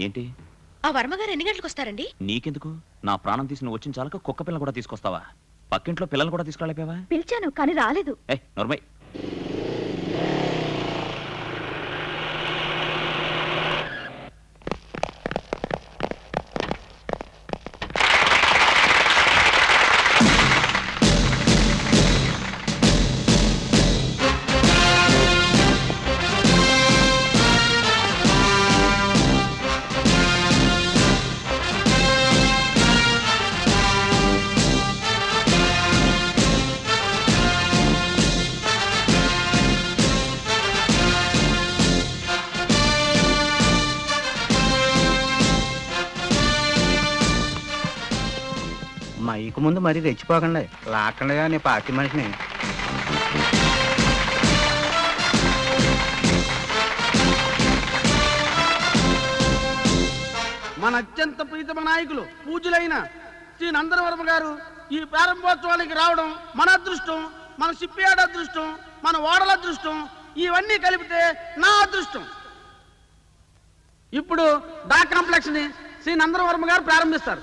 ఏంటి? ఆ వర్మగారు ఎన్ని గంటలకు వస్తారండి? నీకెందుకు? నా ప్రాణం తీసిన వచ్చిన చాలక కుక్క పిల్ల కూడా తీసుకొస్తావా? పక్కింట్లో పిల్లలు కూడా తీసుకెళ్ళిపోయావా పిలిచాను కానీ రాలేదు. ఏ నర్మయ్ మైకు ముందు మరీ రెచ్చిపోకండి. లాక్కండి నీ పార్టీ మనిషిని. మన అత్యంత ప్రీతమ నాయకులు పూజలైన శ్రీ నందనవర్మ గారు ఈ ప్రారంభోత్సవానికి రావడం మన అదృష్టం మన షిప్యార్డ్ అదృష్టం మన ఓడల అదృష్టం ఇవన్నీ కలిపితే నా అదృష్టం. ఇప్పుడు డా కాంప్లెక్స్ని శ్రీ నందనవర్మ గారు ప్రారంభిస్తారు.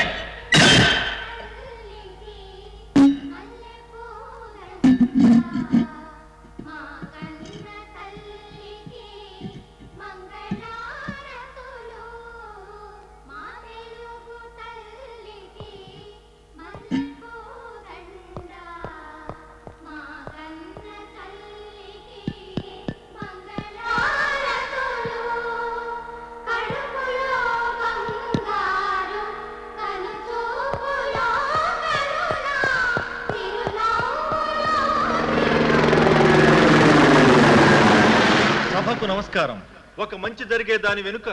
నమస్కారం. ఒక మంచి జరిగే దాని వెనుక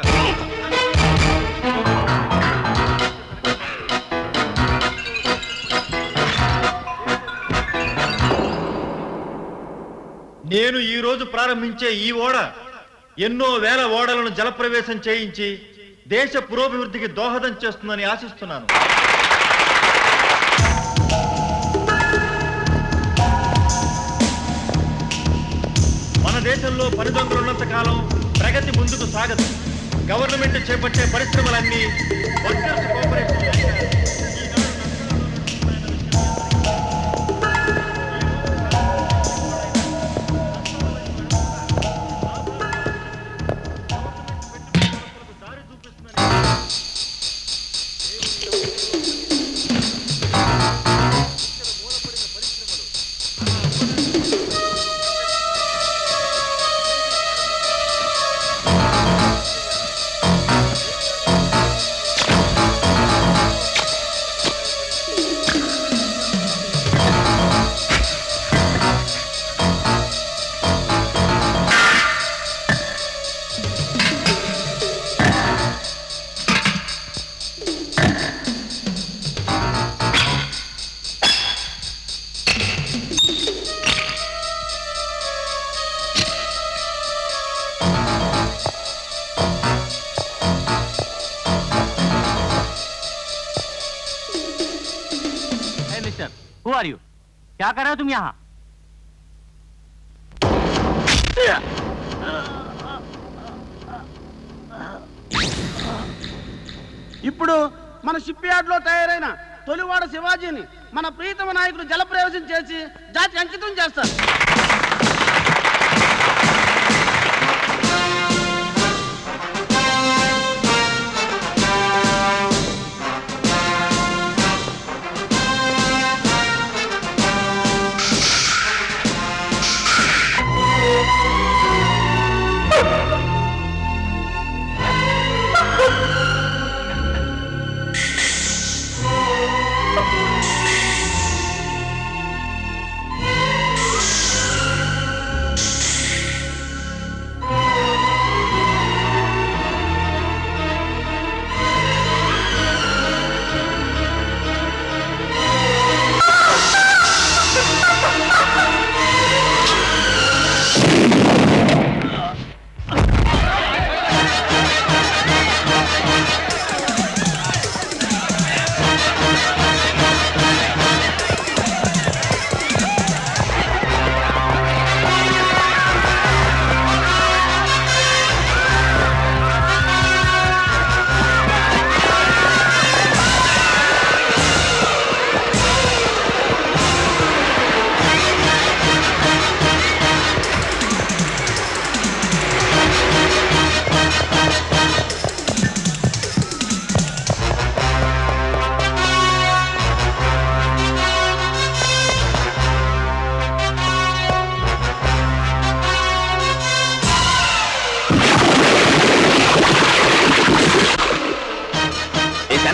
నేను ఈ రోజు ప్రారంభించే ఈ ఓడ ఎన్నో వేల ఓడలను జలప్రవేశం చేయించి దేశ పురోభివృద్ధికి దోహదం చేస్తుందని ఆశిస్తున్నాను. దేశంలో దేశంలో పనిదొంగలున్నంత కాలం ప్రగతి ముందుకు సాగదు. గవర్నమెంట్ చేపట్టే పరిశ్రమలన్నీ workers cooperation who are you क्या कर रहे हो तुम यहाँ ఇప్పుడు మన షిప్ యార్డ్ లో తయారైన తొలివాడ శివాజీని మన ప్రీతమ నాయకులు జలప్రవేశం చేసి జాతి అంకితం చేస్తారు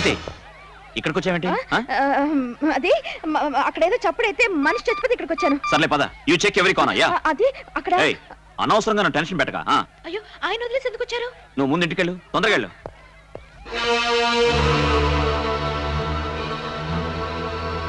స్వాతి ఇక్కడికి వచ్చావేంటి? ఆ? అది మ- అక్కడేదో చప్పుడైతే మనిషి చచ్చిపోతే ఇక్కడికి వచ్చాను. సర్లే పద. యూ చెక్ ఎవరి కోనా యా ఆ, అది అక్కడ. ఏయ్ అనవసరంగా టెన్షన్ పెట్టక ఆ, అయ్యో ఆయన వదిలేసి ఎందుకు వచ్చారు? నువ్వు ముందు ఇంటికెళ్ళు తొందరగా వెళ్ళు.